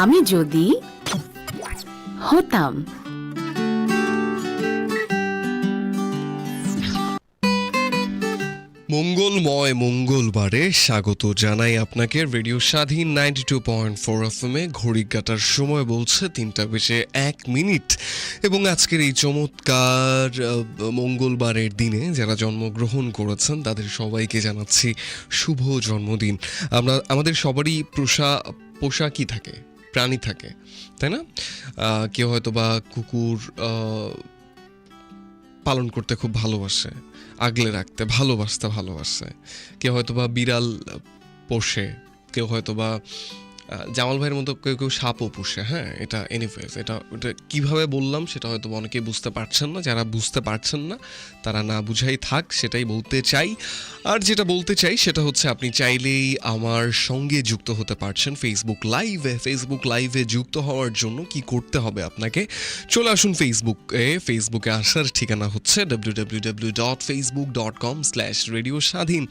আমি যদি হতাম। মঙ্গলময় মঙ্গলবারে স্বাগত জানাই আপনাকে। Radio Swadhin ninety two point four এফএমে ঘড়ি কাটার সময় বলছে তিনটা বেজে এক মিনিট। এবং আজকের এই চমৎকার মঙ্গলবারের দিনে যারা জন্মগ্রহণ করেছেন, তাদের সবাইকে জানাচ্ছি শুভ জন্মদিন। আমরা, আমাদের সবারই পোষা, পোশাকই থাকে। প্রাণী থাকে, তাই না? কেউ হয়তো বা কুকুর পালন করতে খুব ভালোবাসে, আগলে রাখতে ভালোবাসতে ভালোবাসে। কেউ হয়তো বা বিড়াল পোষে, কেউ হয়তো বা জামাল ভাইয়ের মতো কেউ কেউ সাপও পুষে হ্যাঁ? এটা এনিওয়েজ এটা এটা কীভাবে বললাম সেটা হয়তো বা অনেকেই বুঝতে পারছেন না। যারা বুঝতে পারছেন না, তারা না বুঝাই থাক, সেটাই বলতে চাই। আর যেটা বলতে চাই সেটা হচ্ছে আপনি চাইলেই আমার সঙ্গে যুক্ত হতে পারছেন ফেসবুক লাইভে ফেসবুক লাইভে যুক্ত হওয়ার জন্য কি করতে হবে আপনাকে? চলে আসুন ফেসবুকে ফেসবুকে আসার ঠিকানা হচ্ছে W W W dot Facebook dot com slash radio Swadhin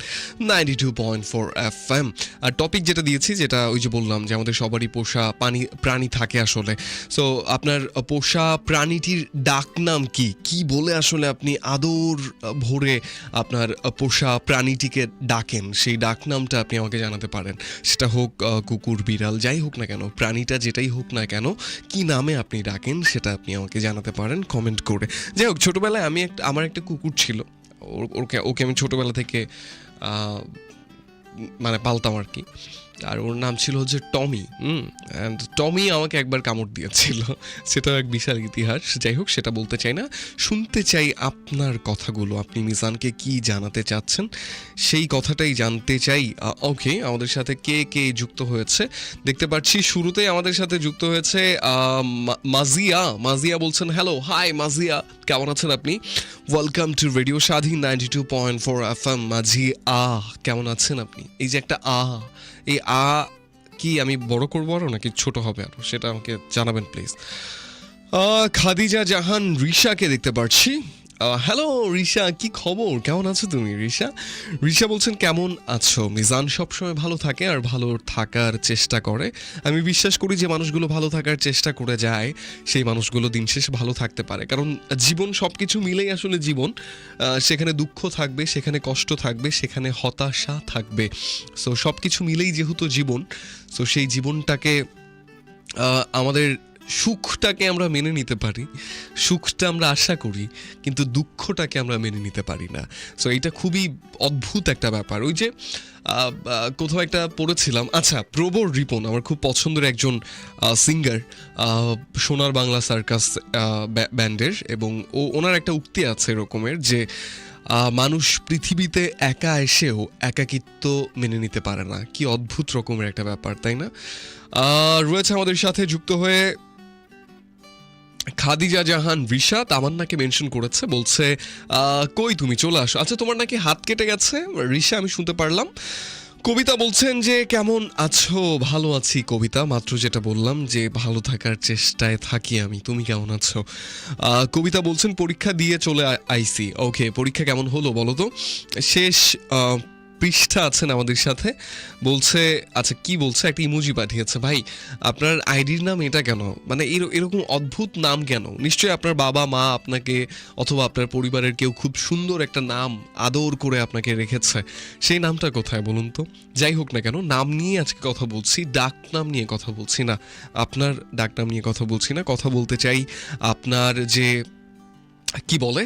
ninety two point four F M আর টপিক যেটা দিয়েছি, যেটা ওই যে বললাম যে আমাদের সবারই পোষা পানি প্রাণী থাকে আসলে। সো আপনার পোষা প্রাণীটির ডাক নাম কি? কি বলে আসলে আপনি আদর ভরে আপনার পোষা প্রাণীটিকে ডাকেন? সেই ডাক নামটা আপনি আমাকে জানাতে পারেন। সেটা হোক কুকুর, বিড়াল, যাই হোক না কেন, প্রাণীটা যেটাই হোক না কেন, কি নামে আপনি ডাকেন সেটা আপনি আমাকে জানাতে পারেন কমেন্ট করে। যাই হোক, ছোটোবেলায় আমি একটা আমার একটা কুকুর ছিল। ওকে ওকে আমি ছোটোবেলা থেকে মানে পালতাম আর কি। আর ওর নাম ছিল হচ্ছে টমি। অ্যান্ড টমি আমাকে একবার কামড় দিয়েছিল। সেটাও এক বিশাল ইতিহাস। যাই হোক সেটা বলতে চাই না। শুনতে চাই আপনার কথাগুলো। আপনি মিজানকে কি জানাতে চাচ্ছেন? সেই কথাটাই জানতে চাই। ওকে আমাদের সাথে কে কে যুক্ত হয়েছে? দেখতে পাচ্ছি শুরুতেই আমাদের সাথে যুক্ত হয়েছে মাজিয়া। মাজিয়া বলছেন হ্যালো হাই মাজিয়া। কেমন আছেন আপনি? Welcome to radio Swadhin ninety two point four F M মাঝি আ কেমন আছেন আপনি? এই যে একটা আ এই আ কি আমি বড় করব আরও নাকি ছোট হবে আরও সেটা আমাকে জানাবেন প্লিজ খাদিজা জাহান রিশাকে দেখতে পাচ্ছি হ্যালো রিশা, কি খবর? কেমন আছো তুমি, রিশা? রিশা বলছেন, কেমন আছো? মিজান সবসময় ভালো থাকে আর ভালো থাকার চেষ্টা করে। আমি বিশ্বাস করি যে মানুষগুলো ভালো থাকার চেষ্টা করে যায়, সেই মানুষগুলো দিন শেষে ভালো থাকতে পারে। কারণ জীবন সব কিছু মিলেই আসলে জীবন। সেখানে দুঃখ থাকবে, সেখানে কষ্ট থাকবে, সেখানে হতাশা থাকবে। সো সব কিছু মিলেই যেহেতু জীবন সো সেই জীবনটাকে আমাদের সুখটাকে আমরা মেনে নিতে পারি, সুখটা আমরা আশা করি, কিন্তু দুঃখটাকে আমরা মেনে নিতে পারি না। সো এটা খুবই অদ্ভুত একটা ব্যাপার। ওই যে কোথাও একটা পড়েছিলাম। আচ্ছা প্রবর রিপন, আমার খুব পছন্দের একজন সিঙ্গার সোনার বাংলা সার্কাস ব্যান্ডের এবং ও, ওনার একটা উক্তি আছে এরকমের যে মানুষ পৃথিবীতে একা এসেও একাকিত্ব মেনে নিতে পারে না। কি অদ্ভুত রকমের একটা ব্যাপার, তাই না? রয়েছে আমাদের সাথে যুক্ত হয়ে খাদিজা জাহান রিশা তামান্নাকে মেনশন করেছে, বলছে কই তুমি, চলে আসো। আচ্ছা তোমার নাকি হাত কেটে গেছে? রিশা, আমি শুনতে পারলাম। কবিতা বলছেন যে, কেমন আছো? ভালো আছি, কবিতা। মাত্র যেটা বললাম যে, ভালো থাকার চেষ্টায় থাকি আমি। তুমি কেমন আছো? কবিতা বলছেন, পরীক্ষা দিয়ে চলে আইসি। ওকে পরীক্ষা কেমন হলো বলো তো? শেষ পৃষ্ঠা আছেন আমাদের সাথে। বলছে আচ্ছা কি বলছে? একটা ইমোজি পাঠিয়েছে, ভাই, আপনার আইডির নাম এটা কেন? মানে এর- এরকম অদ্ভুত নাম কেন? নিশ্চয়ই আপনার বাবা, মা আপনাকে অথবা আপনার পরিবারের কেউ খুব সুন্দর একটা নাম আদর করে আপনাকে রেখেছে। সেই নামটা কোথায় বলুন তো? যাই হোক না কেন, নাম নিয়ে আজকে কথা বলছি, ডাক নাম নিয়ে কথা বলছি না। আপনার ডাক নাম নিয়ে কথা বলছি না, কথা বলতে চাই আপনার যে, কি বলে?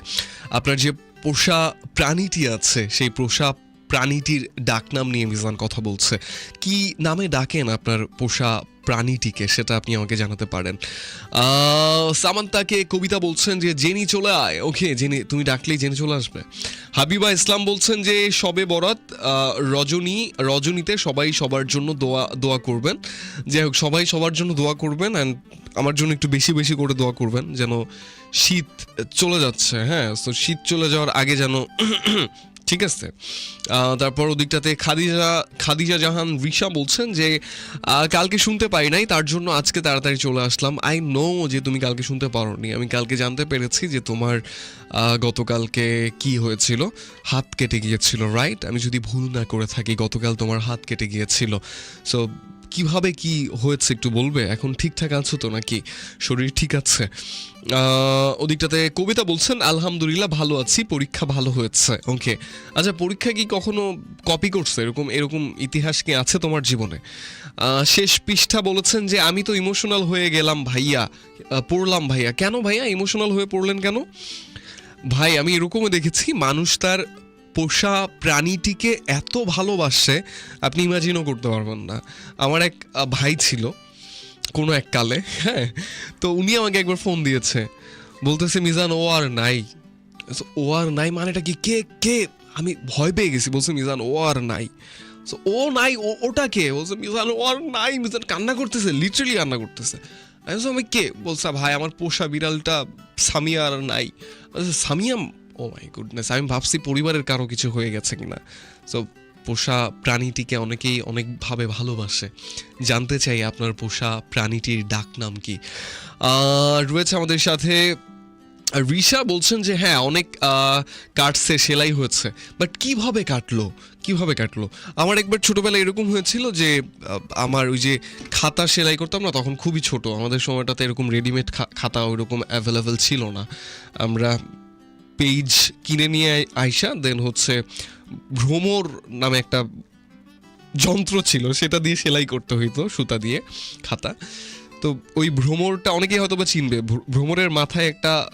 আপনার যে পোষা প্রাণীটি আছে, সেই পোষা প্রাণীটির ডাকনাম নিয়ে মিজান কথা বলছে। কি নামে ডাকেন আপনার পোষা প্রাণীটিকে? সেটা আপনি আমাকে জানাতে পারেন। সামান্তাকে কবিতা বলছেন যে, জেনি চলে আয়। ওকে, জেনি, তুমি ডাকলেই জেনে চলে আসবে। হাবিবা ইসলাম বলছেন যে, সবে বরাত রজনী, রজনীতে সবাই সবার জন্য দোয়া দোয়া করবেন। যাই হোক, সবাই সবার জন্য দোয়া করবেন অ্যান্ড আমার জন্য একটু বেশি বেশি করে দোয়া করবেন যেন শীত চলে যাচ্ছে। হ্যাঁ তো শীত চলে যাওয়ার আগে যেন ঠিক আছে। তারপর ওদিকটাতে খাদিজা খাদিজা জাহান রিশা বলছেন যে কালকে শুনতে পাই নাই, তার জন্য আজকে তাড়াতাড়ি চলে আসলাম। আই নো যে তুমি কালকে শুনতে পারো নি আমি কালকে জানতে পেরেছি যে তোমার গতকালকে কি হয়েছিল। হাত কেটে গিয়েছিল রাইট আমি যদি ভুল না করে থাকি, গতকাল তোমার হাত কেটে গিয়েছিল। সো কীভাবে কি হয়েছে একটু বলবে? এখন ঠিকঠাক আছো তো নাকি? শরীর ঠিক আছে? ওদিকটাতে কবিতা বলছেন, আলহামদুলিল্লাহ, ভালো আছি, পরীক্ষা ভালো হয়েছে। ওকে আচ্ছা পরীক্ষা কি কখনো কপি করছে? এরকম এরকম ইতিহাস কি আছে তোমার জীবনে? শেষ পৃষ্ঠা বলেছেন যে, আমি তো ইমোশনাল হয়ে গেলাম ভাইয়া। পড়লাম ভাইয়া। কেন ভাইয়া? ইমোশনাল হয়ে পড়লেন কেন? ভাই, আমি এরকমও দেখেছি, মানুষ তার পোষা প্রাণীটিকে এত ভালোবাসে আপনি ইমাজিনও করতে পারবেন না। আমার এক ভাই ছিল কোনো এক কালে হ্যাঁ তো উনি আমাকে একবার ফোন দিয়েছে। বলতেছে মিজান ও আর নাই। ও আর নাই মানেটা কি? কে কে? আমি ভয় পেয়ে গেছি। বলছে মিজান ও আর নাই। So, ও নাই ও ওটা কে? বলছে মিজান ও আর নাই। মিজান কান্না করতেছে লিটারালি কান্না করতেছে। আমি আমি কে? বলছে ভাই আমার পোষা বিড়ালটা সামিয়া আর নাই। সামিয়া ও মাই গুডনেস আমি ভাবছি পরিবারের কারও কিছু হয়ে গেছে কিনা। সো পোষা প্রাণীটিকে অনেকেই অনেকভাবে ভালোবাসে। জানতে চাই আপনার পোষা প্রাণীটির ডাক নাম কি রয়েছে আমাদের সাথে, রিশা বলছেন যে হ্যাঁ অনেক কাটছে, সেলাই হয়েছে। বাট কীভাবে কাটলো? কীভাবে কাটলো? আমার একবার ছোটবেলায় এরকম হয়েছিল যে আমার ওই যে খাতা সেলাই করতাম না, তখন খুবই ছোট। আমাদের সময়টাতে এরকম রেডিমেড খাতা ওইরকম অ্যাভেলেবেল ছিল না। আমরা পেজ কিনে নিয়ে আইসা দেন হচ্ছে ভ্রমর নামে একটা যন্ত্র ছিল, সেটা দিয়ে সেলাই করতে হইতো, সুতা দিয়ে, খাতা। তো ওই ভ্রমরটা অনেকেই হয়তো বা চিনবে। ভ্র- ভ্রমরের মাথায় একটা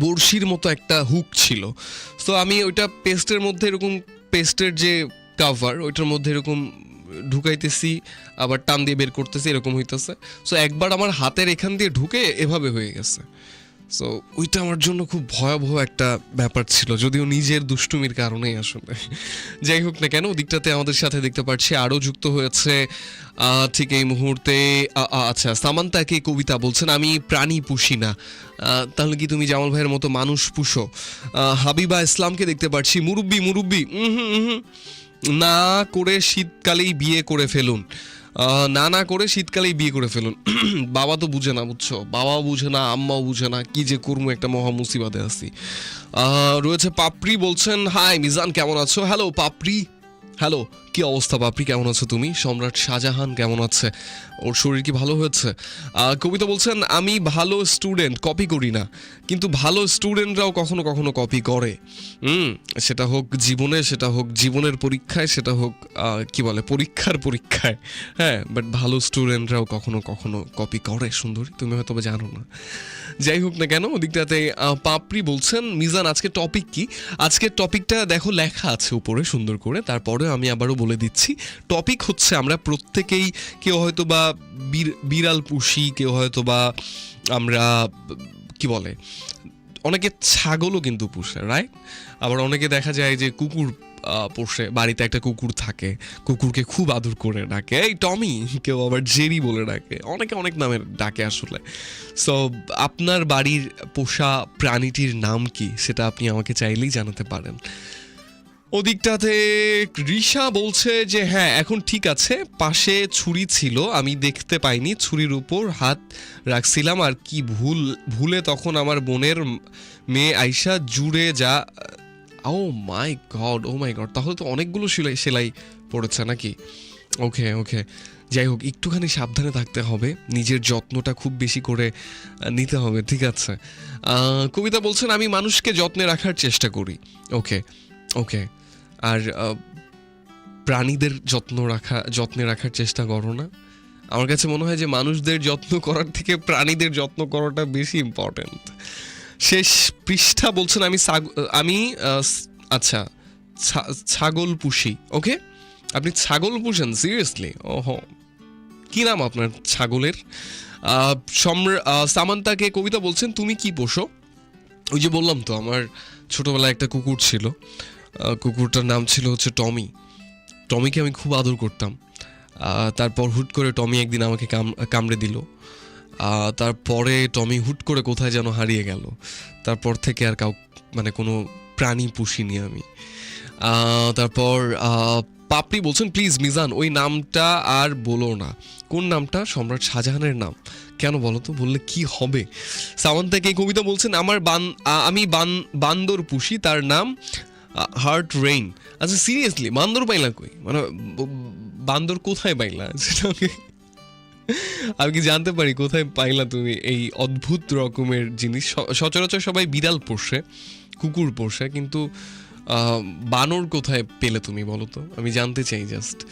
বড়শির মতো একটা হুক ছিল। তো আমি ওইটা পেস্টের মধ্যে এরকম পেস্টের যে কাভার ওইটার মধ্যে এরকম ঢুকাইতেছি, আবার টান দিয়ে বের করতেছি, এরকম হইতেছে। সো একবার আমার হাতের এখান দিয়ে ঢুকে এভাবে হয়ে গেছে। সো ওইটা আমার জন্য খুব ভয়াবহ একটা ব্যাপার ছিল, যদিও নিজের দুষ্টুমির কারণেই আসলে। যাই হোক না কেন, ওদিকটাতে আমাদের সাথে দেখতে পাচ্ছি আরও যুক্ত হয়েছে ঠিক এই মুহূর্তে আচ্ছা সামান্তাকে কবিতা বলছেন, আমি প্রাণী পুষি না। তাহলে কি তুমি জামাল ভাইয়ের মতো মানুষ পুষো? হাবিবা ইসলামকে দেখতে পাচ্ছি মুরব্বি মুরব্বি। না করে শীতকালেই বিয়ে করে ফেলুন। না না করে শীতকালেই বিয়ে করে ফেলুন। বাবা তো বুঝে না, বুঝছ? বাবাও বুঝে না, আম্মাও বুঝে না কি যে করব একটা মহা মুসিবাদে আছি। রয়েছে পাপড়ি, বলছেন, হাই, মিজান, কেমন আছো? হ্যালো পাপড়ি। হ্যালো কি অবস্থা পাপড়ি কেমন আছো তুমি? সম্রাট শাহজাহান কেমন আছে? ওর শরীর কি ভালো হয়েছে? কবিতা বলছেন, আমি ভালো স্টুডেন্ট কপি করি না। কিন্তু ভালো স্টুডেন্টরাও কখনো কখনো কপি করে। হুম, সেটা হোক জীবনে, সেটা হোক জীবনের পরীক্ষায়, সেটা হোক কি বলে, পরীক্ষার পরীক্ষায়। হ্যাঁ বাট ভালো স্টুডেন্টরাও কখনো কখনো কপি করে, সুন্দরী। তুমি হয়তো জানো না। যাই হোক না কেন, ওদিকটাতে পাপড়ি বলছেন, মিজান, আজকে টপিক কি? আজকের টপিকটা দেখো লেখা আছে উপরে, সুন্দর করে। তারপরে আমি আবারও বলে দিচ্ছি। টপিক হচ্ছে আমরা প্রত্যেকেই কেউ হয়তো বা বিড়াল পুষি, কেউ হয়তো বা আমরা, কি বলে, অনেকে ছাগলও কিন্তু পুষে রাইট আবার অনেকে দেখা যায় যে কুকুর পোষে, বাড়িতে একটা কুকুর থাকে, কুকুরকে খুব আদর করে ডাকে। এই টমি, কেউ আবার জেরি বলে ডাকে, অনেকে অনেক নামের ডাকে আসলে। সো আপনার বাড়ির পোষা প্রাণীটির নাম কি? সেটা আপনি আমাকে চাইলেই জানাতে পারেন। ওদিকটাতে রিশা বলছে যে হ্যাঁ এখন ঠিক আছে। পাশে ছুরি ছিল, আমি দেখতে পাইনি। ছুরির উপর হাত রাখছিলাম। আর কি ভুল, ভুলে তখন আমার বোনের মেয়ে আইসা জুড়ে যা ও my God oh my god তাহলে তো অনেকগুলো সেলাই সেলাই পড়েছে নাকি? ওকে ওকে যাই হোক, একটুখানি সাবধানে থাকতে হবে। নিজের যত্নটা খুব বেশি করে নিতে হবে, ঠিক আছে? কবিতা বলছেন, আমি মানুষকে যত্নে রাখার চেষ্টা করি। ওকে ওকে আর প্রাণীদের যত্ন রাখা, যত্নে রাখার চেষ্টা করো না। আমার কাছে মনে হয় যে মানুষদের যত্ন করার থেকে প্রাণীদের যত্ন করাটা বেশি ইম্পর্ট্যান্ট শেষ পৃষ্ঠা বলছেন আমি আমি আচ্ছা ছাগল পুষি, ওকে? আপনি ছাগল পুষেন সিরিয়াসলি ওহো। কি নাম আপনার ছাগলের? সামান্তাকে কবিতা বলছেন, তুমি কি পোষো? ওই যে বললাম তো, আমার ছোটবেলায় একটা কুকুর ছিল। কুকুরটার নাম ছিল হচ্ছে টমি। টমিকে আমি খুব আদর করতাম। তারপর হুট করে টমি একদিন আমাকে কাম- কামড়ে দিল। তারপরে টমি হুট করে কোথায় যেন হারিয়ে গেল। তারপর থেকে আর কাউ মানে কোনো প্রাণী পুষিনি আমি। তারপর পাপড়ি বলছেন, প্লিজ মিজান, ওই নামটা আর বলো না। কোন নামটা? সম্রাট শাহজাহানের নাম। কেন বলো তো? বললে কি হবে? সাওয়ান থেকে কবিতা বলছেন, আমার বান আমি বান, বান্দর পুষি, তার নাম হার্ট রেইন। আচ্ছা সিরিয়াসলি, বান্দর পাইলা কই? মানে বান্দর কোথায় পাইলা? সেটা আমি কি জানতে পারি কোথায় পাইলা তুমি এই অদ্ভুত রকমের জিনিস? সচরাচর সবাই বিড়াল পোষে, কুকুর পোষে, কিন্তু বানর কোথায় পেলে তুমি বলো তো? আমি জানতে চাই জাস্ট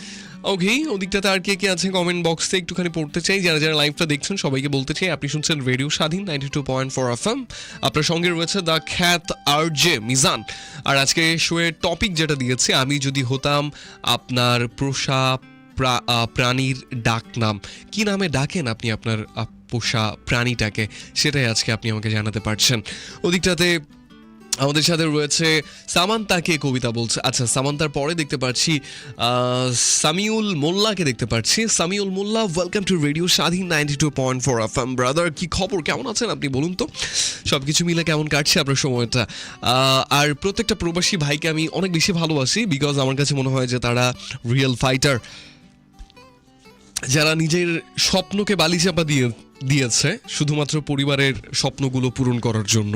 ওকে ওদিকটাতে আর কে কে আছে কমেন্ট বক্সে একটুখানি পড়তে চাই। যারা যারা লাইভটা দেখছেন, সবাইকে বলতে চাই, আপনি শুনছেন radio Swadhin ninety two point four F M আপনার সঙ্গে রয়েছে দ্য খ্যাত আর জে মিজান। আর আজকে শোয়ের টপিক যেটা দিয়েছে, আমি যদি হতাম আপনার পোষা প্রা- প্রাণীর ডাক নাম। কি নামে ডাকেন আপনি আপনার পোষা প্রাণীটাকে? সেটাই আজকে আপনি আমাকে জানাতে পারছেন। ওদিকটাতে আমাদের সাথে রয়েছে সামান্তাকে কবিতা বলছে। আচ্ছা সামান্তার পরে দেখতে পাচ্ছি সামিউল মোল্লাকে দেখতে পাচ্ছি Samiul Molla welcome to radio Swadhin ninety two point four F M brother কী খবর? কেমন আছেন আপনি বলুন তো? সব কিছু মিলে কেমন কাটছে আপনার সময়টা? আর প্রত্যেকটা প্রবাসী ভাইকে আমি অনেক বেশি ভালোবাসি বিকজ আমার কাছে মনে হয় যে তারা রিয়েল ফাইটার যারা নিজের স্বপ্নকে বালি চাপা দিয়ে দিয়েছে শুধুমাত্র পরিবারের স্বপ্নগুলো পূরণ করার জন্য।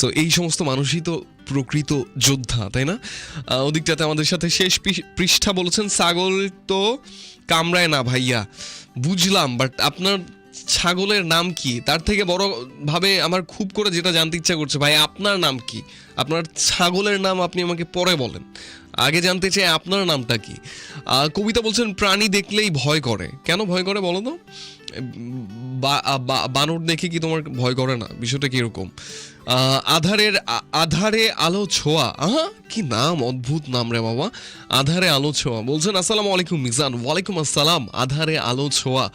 সো এই সমস্ত মানুষই তো প্রকৃত যোদ্ধা, তাই না? ওদিকটাতে আমাদের সাথে শেষ পৃষ্ঠা বলেছেন, ছাগল তো কামড়ায় না ভাইয়া। বুঝলাম বাট আপনার ছাগলের নাম কি? তার থেকে বড় ভাবে আমার খুব করে যেটা জানতে ইচ্ছা করছে, ভাই, আপনার নাম কি? আপনার ছাগলের নাম আপনি আমাকে পরে বলেন। আগে জানতে চাই আপনার নামটা কি? কবিতা বলছেন, প্রাণী দেখলেই ভয় করে। কেন ভয় করে বলো তো? বানর দেখে কি তোমার ভয় করে না? বিষয়টা কীরকম? আধারের আধারে আলো ছোঁয়া। আহা, কি নাম, অদ্ভুত নাম রে বাবা। আধারে আলো ছোঁয়া। বলছেন, আসসালামু আলাইকুম, মিজান। ওয়ালাইকুম আসসালাম। আধারে আলো ছোঁয়া।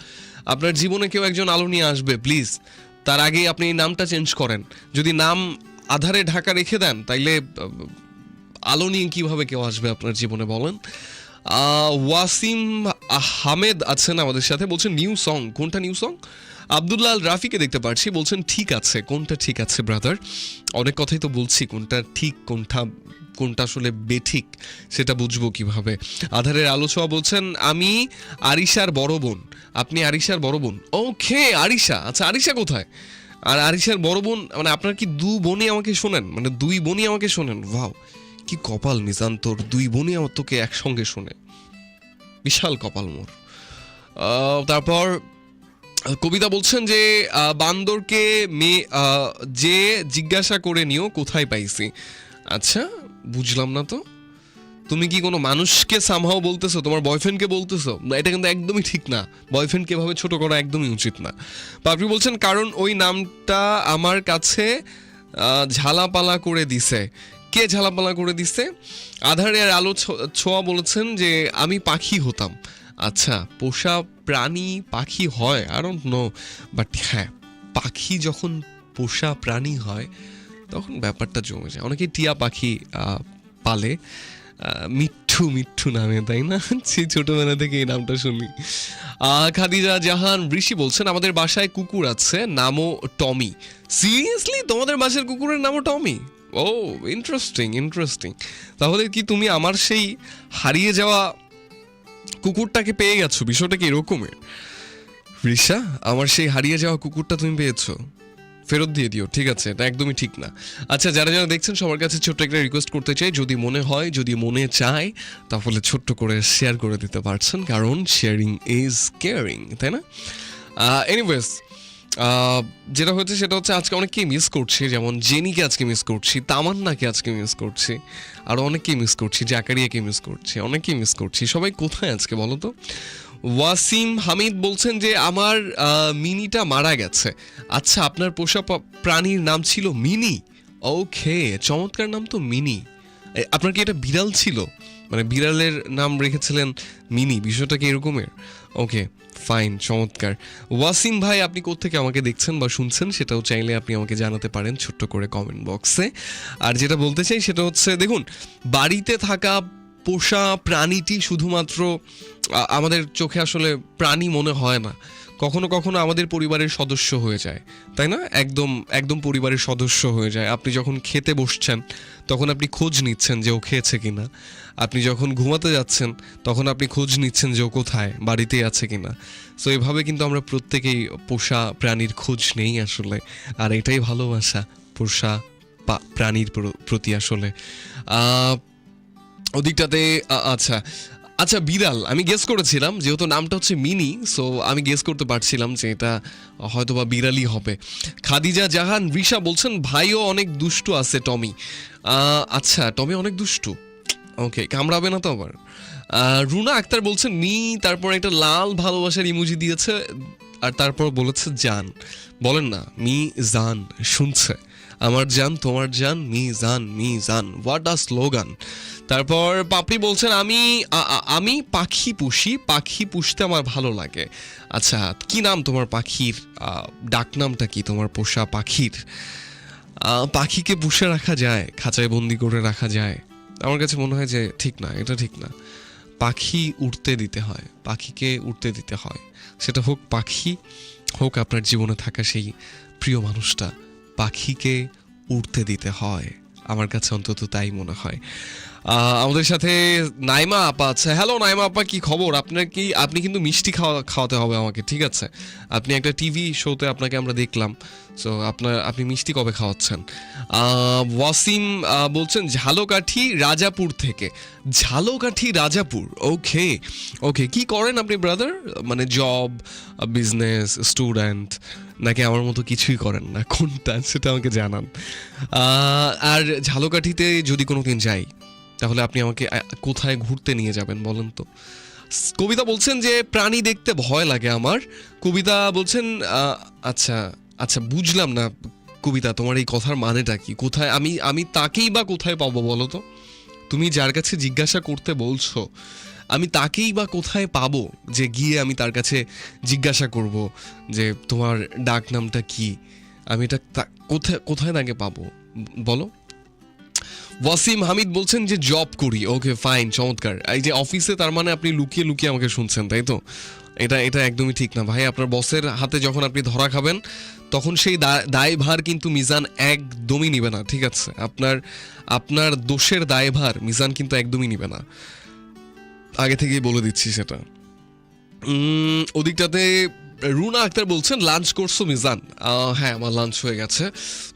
আপনার জীবনে কেউ একজন আলো নিয়ে আসবে, প্লিজ। তার আগে আপনি এই নামটা চেঞ্জ করেন। যদি নাম আধারে ঢাকা রেখে দেন, তাইলে আলো নিয়ে কীভাবে কেউ আসবে আপনার জীবনে বলেন? ওয়াসিম হামেদ আছেন আমাদের সাথে, বলছেন নিউ সং কোনটা নিউ সং আবদুল্লাল রাফিকে দেখতে পাচ্ছি বলছেন ঠিক আছে, কোনটা ঠিক আছে ব্রাদার অনেক কথাই তো বলছি, কোনটা ঠিক, কোনটা কোনটা আসলে বেঠিক, সেটা বুঝব কীভাবে। আধারের আলো ছোঁয়া বলছেন, আমি আরিশার বড় বোন। আপনি আরিশার বড় বোন? ওকে, আরিশা। আচ্ছা আরিশা কোথায়? আর আরিশার বড় বোন মানে আপনার কি দু বোনই আমাকে শোনেন? মানে দুই বোনই আমাকে শোনেন? ভাও কি কপাল মিজান তোর দুই বোনই আমার তোকে একসঙ্গে শোনে। বিশাল কপাল মোর। তারপর, কবিতা বলছেন যে বান্দরকে মেয়ে যে জিজ্ঞাসা করে নিও, কোথায় পাইছি? আচ্ছা বুঝলাম না তো। তুমি কি কোনো মানুষকে সামহাও বলতেছো? তোমার বয়ফ্রেন্ডকে বলতেছো? এটা কিন্তু একদমই ঠিক না। বয়ফ্রেন্ডকে ভাবে ছোট করা একদমই উচিত না। পাপড়ি বলছেন, কারণ ওই নামটা আমার কাছে ঝালাপালা করে দিছে। কে ঝালাপালা করে দিছে আধারের আলো ছো- ছোঁয়া বলেছেন যে আমি পাখি হতাম। আচ্ছা পোষা প্রাণী পাখি হয়? আর নো বাট হ্যাঁ পাখি যখন পোষা প্রাণী হয়, তখন ব্যাপারটা জমে যায়। অনেকে টিয়া পাখি পালে। মিঠু মিঠু নামে, তাই না? সেই ছোটবেলা থেকে এই নামটা শুনি। খাদিজা জাহান ঋষি বলছেন, আমাদের বাসায় কুকুর আছে, নামও টমি। সিরিয়াসলি তোমাদের বাসার কুকুরের নামও টমি? ও ইন্টারেস্টিং ইন্টারেস্টিং তাহলে কি তুমি আমার সেই হারিয়ে যাওয়া কুকুরটাকে পেয়ে গেছো? বিষয়টা কি এরকমের? রিসা আমার সেই হারিয়ে যাওয়া কুকুরটা তুমি পেয়েছ। ফেরত দিয়ে দিও, ঠিক আছে, এটা একদমই ঠিক না। আচ্ছা যারা যারা দেখছেন, সবার কাছে ছোট্ট একটা রিকোয়েস্ট করতে চাই। যদি মনে হয়, যদি মনে চায়, তাহলে ছোট্ট করে শেয়ার করে দিতে পারছেন, কারণ শেয়ারিং ইজ কেয়ারিং তাই না? এনিওয়েজ যেটা হচ্ছে সেটা হচ্ছে আজকে অনেককেই মিস করছি, যেমন জেনিকে আজকে মিস করছি, তামান্নাকে আজকে মিস করছি, আর অনেককেই মিস করছি, জাকারিয়াকে মিস করছি, অনেককেই মিস করছি। সবাই কোথায় আজকে বলো তো? ওয়াসিম হামিদ বলছেন যে আমার মিনিটা মারা গেছে। আচ্ছা আপনার পোষা প্রাণীর নাম ছিল মিনি? ওকে, চমৎকার নাম তো মিনি। আপনার কি এটা বিড়াল ছিল? মানে বিড়ালের নাম রেখেছিলেন মিনি, বিষয়টা কি এরকমের? ওকে ফাইন চমৎকার। ওয়াসিম ভাই, আপনি কোত্থেকে আমাকে দেখছেন বা শুনছেন সেটাও চাইলে আপনি আমাকে জানাতে পারেন ছোট্ট করে কমেন্ট বক্সে আর যেটা বলতে চাই সেটা হচ্ছে, দেখুন, বাড়িতে থাকা পোষা প্রাণীটি শুধুমাত্র আমাদের চোখে আসলে প্রাণী মনে হয় না। কখনো কখনো আমাদের পরিবারের সদস্য হয়ে যায়, তাই না? একদম একদম পরিবারের সদস্য হয়ে যায়। আপনি যখন খেতে বসছেন, তখন আপনি খোঁজ নিচ্ছেন যে ও খেয়েছে কিনা। আপনি যখন ঘুমাতে যাচ্ছেন, তখন আপনি খোঁজ নিচ্ছেন যে ও কোথায়, বাড়িতে আছে কিনা। সো এভাবে কিন্তু আমরা প্রত্যেকেই পোষা প্রাণীর খোঁজ নেই আসলে। আর এটাই ভালোবাসা, পোষা প্রাণীর প্রতি আসলে। ওদিকটাতে আচ্ছা আচ্ছা বিড়াল, আমি গেস করেছিলাম, যেহেতু নামটা হচ্ছে মিনি সো আমি গেস করতে পারছিলাম যে এটা হয়তো বা বিড়ালই হবে। খাদিজা জাহান, রিশা বলছেন, ভাইও অনেক দুষ্টু আছে, টমি। আচ্ছা টমি অনেক দুষ্টু। ওকে কামড়াবে না তো আবার। রুনা আক্তার বলছেন, মি, তারপর একটা লাল ভালোবাসার ইমোজি দিয়েছে, আর তারপর বলেছে, জান। বলেন না, মি জান, শুনছে। আমার জান, তোমার জান, মি জান মি জান। হোয়াট আ স্লোগান তারপর পাপড়ি বলছেন, আমি আমি পাখি পুষি, পাখি পুষতে আমার ভালো লাগে। আচ্ছা কি নাম তোমার পাখির? ডাকনামটা কি তোমার পোষা পাখির? পাখিকে পুষে রাখা যায়, খাঁচায় বন্দি করে রাখা যায়। আমার কাছে মনে হয় যে ঠিক না, এটা ঠিক না। পাখি উড়তে দিতে হয়, পাখিকে উড়তে দিতে হয়। সেটা হোক পাখি, হোক আপনার জীবনে থাকা সেই প্রিয় মানুষটা। পাখিকে উড়তে দিতে হয়। আমার কাছে অন্তত তাই মনে হয়। আমাদের সাথে নাইমা আপা আছে। হ্যালো নাইমা আপা, কি খবর? আপনার কি, আপনি কিন্তু মিষ্টি খাওয়া, খাওয়াতে হবে আমাকে, ঠিক আছে? আপনি একটা টিভি শোতে আপনাকে আমরা দেখলাম। সো আপনার, আপনি মিষ্টি কবে খাওয়াচ্ছেন? ওয়াসিম বলছেন ঝালকাঠি রাজাপুর থেকে। ঝালকাঠি রাজাপুর ওকে ওকে কি করেন আপনি ব্রাদার মানে জব বিজনেস স্টুডেন্ট নাকি আমার মতো কিছুই করেন না? কোনটা? সেটা আমাকে জানান। আর ঝালকাঠিতে যদি কোনো দিন যাই, তাহলে আপনি আমাকে কোথায় ঘুরতে নিয়ে যাবেন বলেন তো? কবিতা বলছেন যে, প্রাণী দেখতে ভয় লাগে আমার। কবিতা বলছেন আচ্ছা আচ্ছা বুঝলাম না কবিতা, তোমার এই কথার মানেটা কি? কোথায়, আমি আমি তাকেই বা কোথায় পাবো বলো তো? তুমি যার কাছে জিজ্ঞাসা করতে বলছো আমি তাকেই বা কোথায় পাবো যে গিয়ে আমি তার কাছে জিজ্ঞাসা করব যে তোমার ডাক নামটা কি? আমি এটা কোথায় কোথায় তাকে পাবো? বলো। ওয়াসিম হামিদ বলছেন যে জব করি। ওকে ফাইন চমৎকার। এই যে অফিসে তার মানে আপনি লুকিয়ে লুকিয়ে আমাকে শুনছেন, তাই তো? এটা এটা একদমই ঠিক না। ভাই, আপনার বসের হাতে যখন আপনি ধরা খাবেন, তখন সেই দায়ভার কিন্তু মিজান একদমই নিবে না, ঠিক আছে? আপনার আপনার দোষের দায়ভার মিজান কিন্তু একদমই নিবে না। আগে থেকেই বলে দিচ্ছি সেটা। ওদিকটাতে রুনা আক্তার বলছেন লাঞ্চ করছ মিজান? হ্যাঁ আমার লাঞ্চ হয়ে গেছে।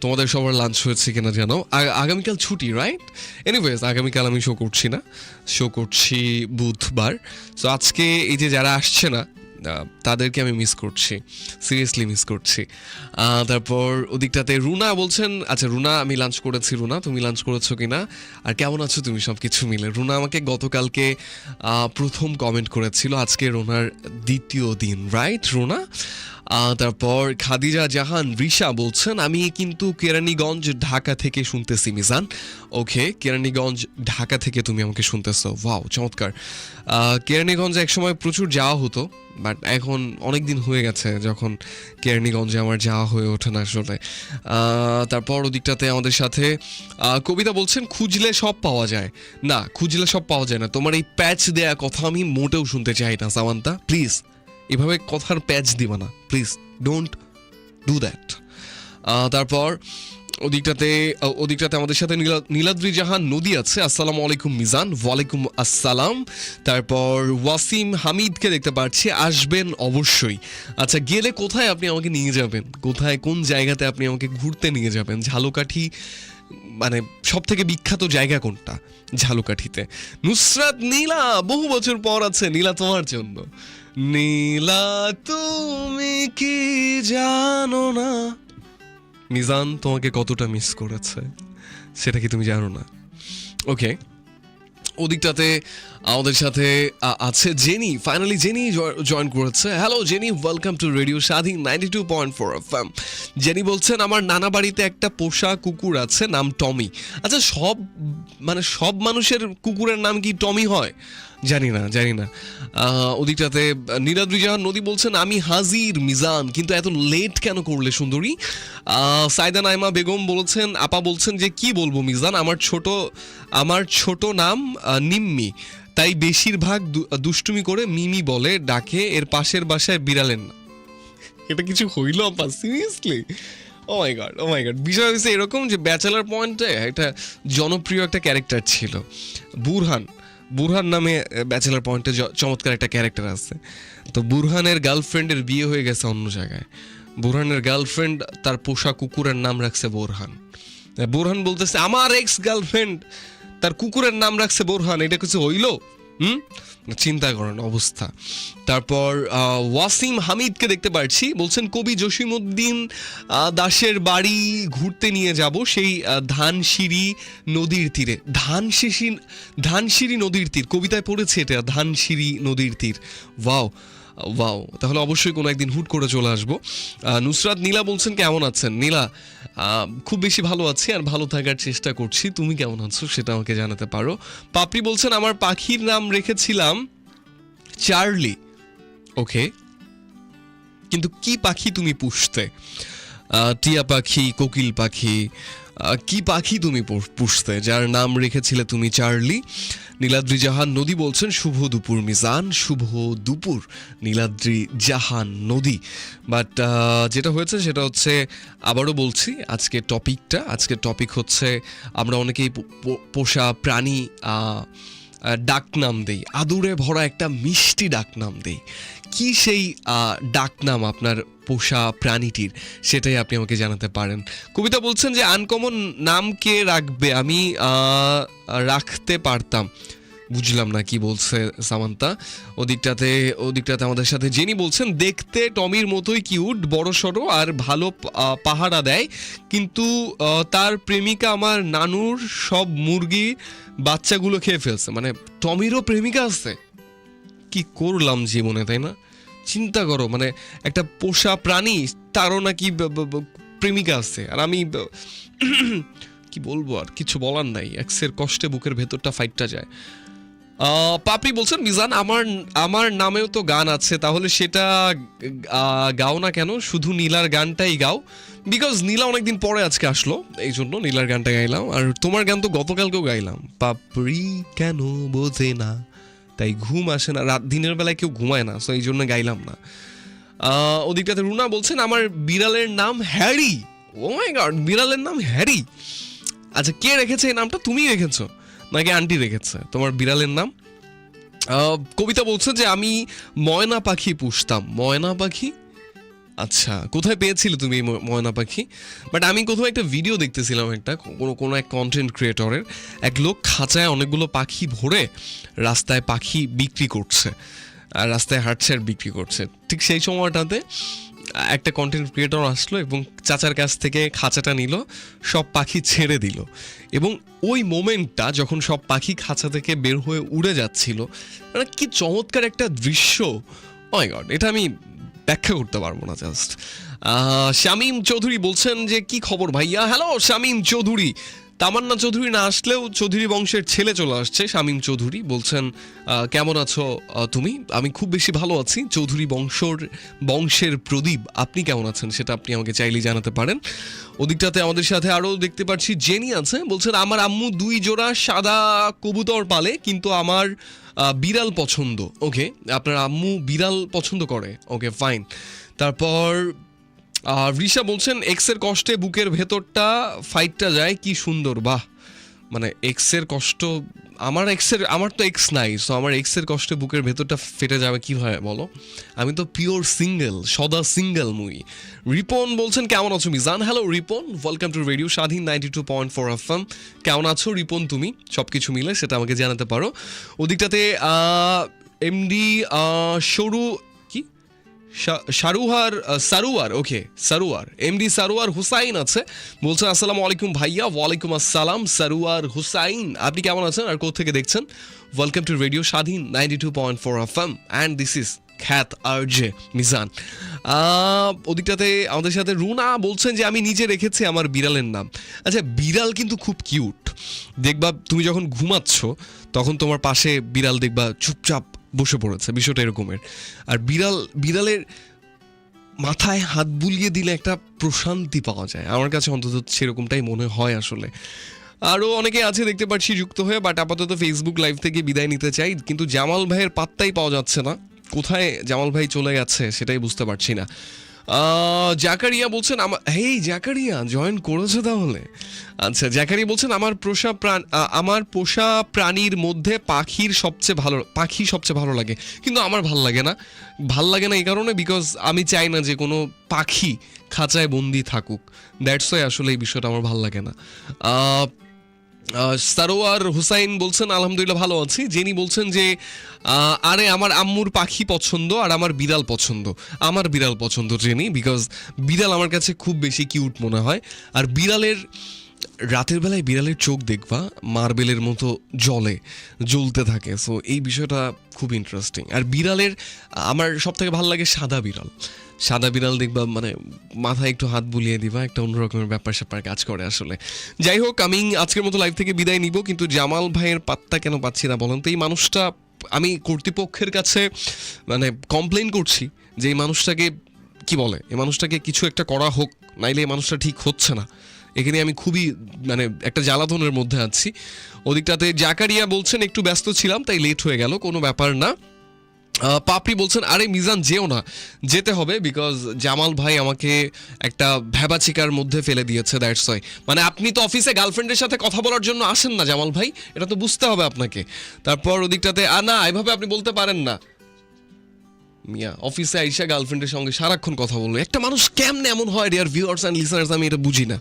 তোমাদের সবার লাঞ্চ হয়েছে কিনা জানো? আগামীকাল ছুটি রাইট এনিওয়েজ আগামীকাল আমি শো করছি না। শো করছি বুধবার। সো আজকে এই যে যারা আসছে না তাদেরকে আমি মিস করছি সিরিয়াসলি মিস করছি। তারপর ওদিকটাতে রুনা বলছেন আচ্ছা রুনা, আমি লাঞ্চ করেছি, রুনা, তুমি লাঞ্চ করেছ কি না আর কেমন আছো তুমি সব কিছু মিলে? রুনা আমাকে গতকালকে প্রথম কমেন্ট করেছিল, আজকে রুনার দ্বিতীয় দিন রাইট রুনা? তারপর খাদিজা জাহান, রিশা বলছেন, আমি কিন্তু কেরানীগঞ্জ, ঢাকা থেকে শুনতেছি, মিজান। ওকে, কেরানীগঞ্জ, ঢাকা থেকে তুমি আমাকে শুনতেছো। ওয়াও, চমৎকার। কেরানীগঞ্জে একসময় প্রচুর যাওয়া হতো। বাট এখন অনেক দিন হয়ে গেছে যখন কেরানীগঞ্জে আমার যাওয়া হয়ে ওঠে না আসলে। তারপর ওদিকটাতে আমাদের সাথে কবিতা বলছেন, খুঁজলে সব পাওয়া যায়। না, খুঁজলে সব পাওয়া যায় না। তোমার এই প্যাচ দেয়া কথা আমি মোটেও শুনতে চাই না, সামান্তা। প্লিজ এভাবে কথার প্যাচ দিবা না। প্লিজ ডোন্ট ডু দ্যাট তারপর ওদিকটাতে ওদিকটাতে আমাদের সাথে নীলা- নীলাদ্রি জাহান নদী আছে। আসসালামু আলাইকুম মিজান, ওয়ালাইকুম আসসালাম। তারপর ওয়াসিম হামিদকে দেখতে পাচ্ছি, আসবেন অবশ্যই। আচ্ছা গেলে কোথায় আপনি আমাকে নিয়ে যাবেন? কোথায়, কোন জায়গাতে আপনি আমাকে ঘুরতে নিয়ে যাবেন? ঝালকাঠি মানে সব থেকে বিখ্যাত জায়গা কোনটা ঝালকাঠিতে? নুসরাত, নীলা, বহু বছর পর আছে। নীলা, তোমার জন্য। নীলা, তুমি কি জানো না? মিজান তোমাকে কতটা মিস করেছে সেটা কি তুমি জানো না? ওকে ওদিকটাতে আমাদের সাথে আছে জেনি। ফাইনালি জেনি জয়েন করেছে। Hello Jenny welcome to radio Swadhin ninety two point four F M Jenny বলছেন, আমার নানা বাড়িতে একটা পোষা কুকুর আছে, নাম টমি। আচ্ছা সব মানে সব মানুষের কুকুরের নাম কি টমি হয়? জানি না জানি না। ওদিকটাতে, নীলাদ্রি জাহান নদী বলছেন, আমি হাজির মিজান। কিন্তু এত লেট কেন করলে, সুন্দরী? সাইদা নাইমা বেগম বলেছেন, আপা বলছেন যে, কি বলব মিজান, আমার ছোট আমার ছোট নাম নিম্মি। তাই বেশিরভাগ দুষ্টুমি করে মিমি বলে, ডাকে, এর পাশের বাসায় বিড়ালেন না। এটা কিছু হইল আপা seriously oh my God oh my God বিষয় হচ্ছে এরকম যে ব্যাচেলার পয়েন্টে একটা জনপ্রিয় একটা ক্যারেক্টার ছিল। বুরহান বুরহান নামে ব্যাচেলার পয়েন্টে চমৎকার একটা ক্যারেক্টার আছে। তো বুরহানের গার্লফ্রেন্ডের বিয়ে হয়ে গেছে অন্য জায়গায়। বুরহানের গার্লফ্রেন্ড তার পোষা কুকুরের নাম রাখছে বোরহান। বোরহান বলতেছে, আমার এক্স গার্লফ্রেন্ড তার কুকুরের নাম রাখছে বোরহান এটা কিছু হইল? হুম? চিন্তা করেন অবস্থা। তারপর ওয়াসিম হামিদকে দেখতে পাচ্ছি বলছেন কবি জসিমউদ্দিন আহ, দাসের বাড়ি ঘুরতে নিয়ে যাব সেই ধানসিঁড়ি নদীর তীরে। ধানশিশি ধানসিঁড়ি নদীর তীর কবিতায় পড়েছে এটা ধানসিঁড়ি নদীর তীর। ওয়াও ওয়াও তাহলে অবশ্যই কোনো একদিন হুট করে চলে আসব। নুসরাত, নীলা বলছেন, কেমন আছেন? নীলা খুব বেশি ভালো আছি আর ভালো থাকার চেষ্টা করছি। তুমি কেমন আছো সেটা আমাকে জানাতে পারো। পাপড়ি বলছেন, আমার পাখির নাম রেখেছিলাম চার্লি। ওকে। কিন্তু কি পাখি তুমি পুষতে? টিয়া পাখি, কোকিল পাখি কি পাখি তুমি পুষতে? যার নাম রেখেছিলে তুমি চার্লি। নীলাদ্রি জাহান নদী বলছেন, শুভ দুপুর মিজান, শুভ দুপুর নীলাদ্রি জাহান নদী। বাট যেটা হয়েছে সেটা হচ্ছে, আবারও বলছি, আজকে টপিকটা আজকের টপিক হচ্ছে, আমরা অনেকেই পোষা প্রাণী ডাকনাম দেই। আদুরে ভরা একটা মিষ্টি ডাকনাম দেই। কি সেই ডাকনাম আপনার পোষা প্রাণীটির, সেটাই আপনি আমাকে জানাতে পারেন। কবিতা বলছেন যে, আনকমন নাম কে রাখবে? আমি রাখতে পারতাম। বুঝলাম না কি বলছে সামান্তা। ওদিকটাতে ওদিকটাতে আমাদের সাথে জেনি বলছেন, দেখতে টমির মতোই কিউট, বড় সড়ো আর ভালো পাহারা দেয়। কিন্তু তার প্রেমিকা আমার নানুর সব মুরগি, বাচ্চাগুলো খেয়ে ফেলছে। মানে টমিরও প্রেমিকা আছে? কি করলাম জীবনে, তাই না? চিন্তা করো মানে একটা পোষা প্রাণী, তারও নাকি প্রেমিকা আছে। আর আমি কি বলব আর কিছু বলার নাই, এক্সের কষ্টে বুকের ভেতরটা ফাইটটা যায়। পাপড়ি বলছেন, মিজান, আমার আমার নামেও তো গান আছে, তাহলে সেটা গাও না কেন? শুধু নীলার গানটাই গাও। বিকজ নীলা অনেকদিন পরে আজকে আসলো এই জন্য নীলার গানটা গাইলাম। আর তোমার গান তো গতকালকেও গাইলাম। পাপড়ি কেন বোঝে না? তাই ঘুম আসে না। রাত দিনের বেলায় কেউ ঘুমায় না সো এই জন্য গাইলাম না। ওদিকটাতে রুনা বলছেন, আমার বিড়ালের নাম হ্যারি। ও মাই গড বিড়ালের নাম হ্যারি? আচ্ছা কে রেখেছে এই নামটা? তুমি রেখেছ, নাকি আন্টি রেখেছে? তোমার বিড়ালের নাম? কবিতা বলছে যে, আমি ময়না পাখি পুষতাম। ময়না পাখি? আচ্ছা কোথায় পেয়েছিলে তুমি এই ময়না পাখি? বাট আমি কোথাও একটা ভিডিও দেখতেছিলাম একটা, কোনো কোনো এক কন্টেন্ট ক্রিয়েটরের এক লোক খাঁচায় অনেকগুলো পাখি ভরে রাস্তায় পাখি বিক্রি করছে, আর রাস্তায় হাঁটছে আর বিক্রি করছে। ঠিক সেই সময়টাতে একটা কন্টেন্ট ক্রিয়েটর আসলো এবং চাচার কাছ থেকে খাঁচাটা নিল, সব পাখি ছেড়ে দিল। এবং ওই মোমেন্টটা যখন সব পাখি খাঁচা থেকে বের হয়ে উড়ে যাচ্ছিল মানে কি চমৎকার একটা দৃশ্য। মাই গড এটা আমি ব্যাখ্যা করতে পারব না জাস্ট শামীম চৌধুরী বলছেন যে, কি খবর ভাইয়া? হ্যালো শামীম চৌধুরী। তামান্না চৌধুরী না আসলেও চৌধুরী বংশের ছেলে চলে আসছে, শামীম চৌধুরী। বলছেন কেমন আছো তুমি? আমি খুব বেশি ভালো আছি। চৌধুরী বংশর, বংশের প্রদীপ, আপনি কেমন আছেন? সেটা আপনি আমাকে চাইলেই জানাতে পারেন। ওদিকটাতে আমাদের সাথে আরও দেখতে পাচ্ছি, জেনি আছে। বলছেন, আমার আম্মু দুই জোড়া সাদা কবুতর পালে, কিন্তু আমার বিড়াল পছন্দ ওকে আপনার আম্মু বিড়াল পছন্দ করে ওকে ফাইন তারপর রিশা বলছেন এক্সের কষ্টে বুকের ভেতরটা ফাইটটা যায়, কি সুন্দর, বাহ! মানে এক্সের কষ্ট আমার এক্সের আমার তো এক্স নাই সো আমার এক্সের কষ্টে বুকের ভেতরটা ফেটে যাবে কীভাবে বলো? আমি তো পিওর সিঙ্গেল সদা সিঙ্গেল মুই। রিপন বলছেন, কেমন আছো Mizan? Hello Ripon. Welcome to radio Swadhin ninety two point four F M কেমন আছো রিপন তুমি? সব কিছু মিলে সেটা আমাকে জানাতে পারো। ওদিকটাতে এমডি সরু আহ, সারুয়ার ওকে সারুয়ার এমডি সারুয়ার হুসাইন আছে। বলছেন আসসালামু আলাইকুম ভাইয়া ওয়ালাইকুম আসসালাম সারুয়ার হুসাইন। আপনি কেমন আছেন আর কোথা থেকে দেখছেন welcome to radio Swadhin ninety two point four F M and this is খ্যাত আর জে মিজান ওদিকটাতে আমাদের সাথে রুনা বলছেন যে আমি নিজে রেখেছি আমার বিড়ালের নাম। আচ্ছা বিড়াল কিন্তু খুব কিউট দেখবা তুমি যখন ঘুমাচ্ছ তখন তোমার পাশে বিড়াল দেখবা চুপচাপ বসে পড়েছে, বিষয়টা এরকমের। আর বিড়াল, বিড়ালের মাথায় হাত বুলিয়ে দিলে একটা প্রশান্তি পাওয়া যায়। আমার কাছে অন্তত সেরকমটাই মনে হয় আসলে। আরও অনেকে আছে, দেখতে পাচ্ছি যুক্ত হয়ে বাট আপাতত ফেসবুক লাইভ থেকে বিদায় নিতে চাই। কিন্তু জামাল ভাইয়ের পাত্তাই পাওয়া যাচ্ছে না। কোথায় জামাল ভাই চলে গেছে, সেটাই বুঝতে পারছি না। জাকারিয়া বলছেন আমার হেই, জাকারিয়া জয়েন করেছে তাহলে? আচ্ছা জাকারিয়া বলছেন, আমার পোষা প্রাণ আমার পোষা প্রাণীর মধ্যে পাখির সবচেয়ে ভালো পাখি সবচেয়ে ভালো লাগে। কিন্তু আমার ভালো লাগে না। ভালো লাগে না এই কারণে বিকজ আমি চাই না যে কোনো পাখি খাঁচায় বন্দি থাকুক। দ্যাটস ওয়াই আসলে এই বিষয়টা আমার ভালো লাগে না। সারোয়ার হুসাইন বলছেন, আলহামদুলিল্লাহ ভালো আছি। যিনি বলছেন যে আরে আমার আম্মুর পাখি পছন্দ আর আমার বিড়াল পছন্দ। আমার বিড়াল পছন্দ, জেনি বিকজ বিড়াল আমার কাছে খুব বেশি কিউট মনে হয়। আর বিড়ালের রাতের বেলায় বিড়ালের চোখ দেখবা, মার্বেলের মতো জলে জ্বলতে থাকে। সো এই বিষয়টা খুব ইন্টারেস্টিং আর বিড়ালের, আমার সব থেকে ভালো লাগে সাদা বিড়াল। সাদা বিড়াল দেখবা মানে মাথায় একটু হাত বুলিয়ে দিবা, একটা অন্যরকমের ব্যাপার স্যাপার কাজ করে আসলে। যাই হোক, আমি আজকের মতো লাইভ থেকে বিদায় নিব, কিন্তু জামাল ভাইয়ের পাত্তা কেন পাচ্ছি না বলেন তো? এই মানুষটা, আমি কর্তৃপক্ষের কাছে মানে কমপ্লেন করছি যে এই মানুষটাকে, কি বলে? এই মানুষটাকে কিছু একটা করা হোক, নাইলে এই মানুষটা ঠিক হচ্ছে না। এখানে আমি খুবই মানে একটা জ্বালাতনের মধ্যে আছি। ওদিকটাতে জাকারিয়া বলছেন, একটু ব্যস্ত ছিলাম, তাই লেট হয়ে গেল, কোনো ব্যাপার না। পাপড়ি বলছেন, আরে মিজান, যেও না, যেতে হবে বিকজ জামাল ভাই আমাকে একটা ভ্যাবাচিকার মধ্যে ফেলে দিয়েছে দ্যাটস ওয়াই মানে আপনি তো অফিসে গার্লফ্রেন্ডের সাথে কথা বলার জন্য আসেন না, জামাল ভাই, এটা তো বুঝতে হবে আপনাকে। তারপর ওদিকটাতে, আ, না, এভাবে আপনি বলতে পারেন না। মিয়া অফিসে আইসা গার্লফ্রেন্ডের সঙ্গে সারাক্ষণ কথা বলল একটা মানুষ কেমনে এমন হয় ডিয়ার ভিউয়ার্স অ্যান্ড লিসনার্স আমি এটা বুঝি না।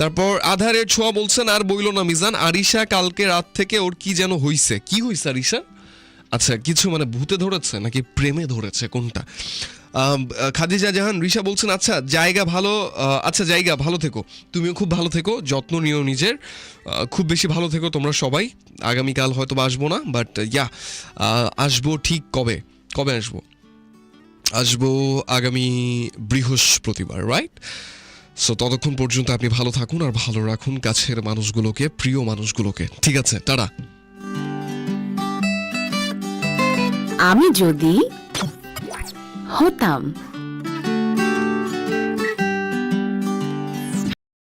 তারপর আধারের ছোঁয়া বলছেন, আর বইল না মিজান, আরিশা কালকে রাত থেকে ওর কি যেন হইছে। কি হইছে আরিশা? আচ্ছা কিছু মানে ভূতে ধরেছে নাকি প্রেমে ধরেছে, কোনটা? খাদিজা জাহান, রিশা বলছেন আচ্ছা জায়গা ভালো আচ্ছা জায়গা, ভালো থেকো। তুমিও খুব ভালো থেকো, যত্ন নিও নিজের। খুব বেশি ভালো থেকো তোমরা সবাই। আগামীকাল হয়তো আসব না, বাট ইয়া আসব ঠিক কবে? কবে আসব? আসব আগামী বৃহস্পতিবার রাইট সো ততক্ষণ পর্যন্ত আপনি ভালো থাকুন আর ভালো রাখুন কাছের মানুষগুলোকে, প্রিয় মানুষগুলোকে। ঠিক আছে তারা আমি যদি হতাম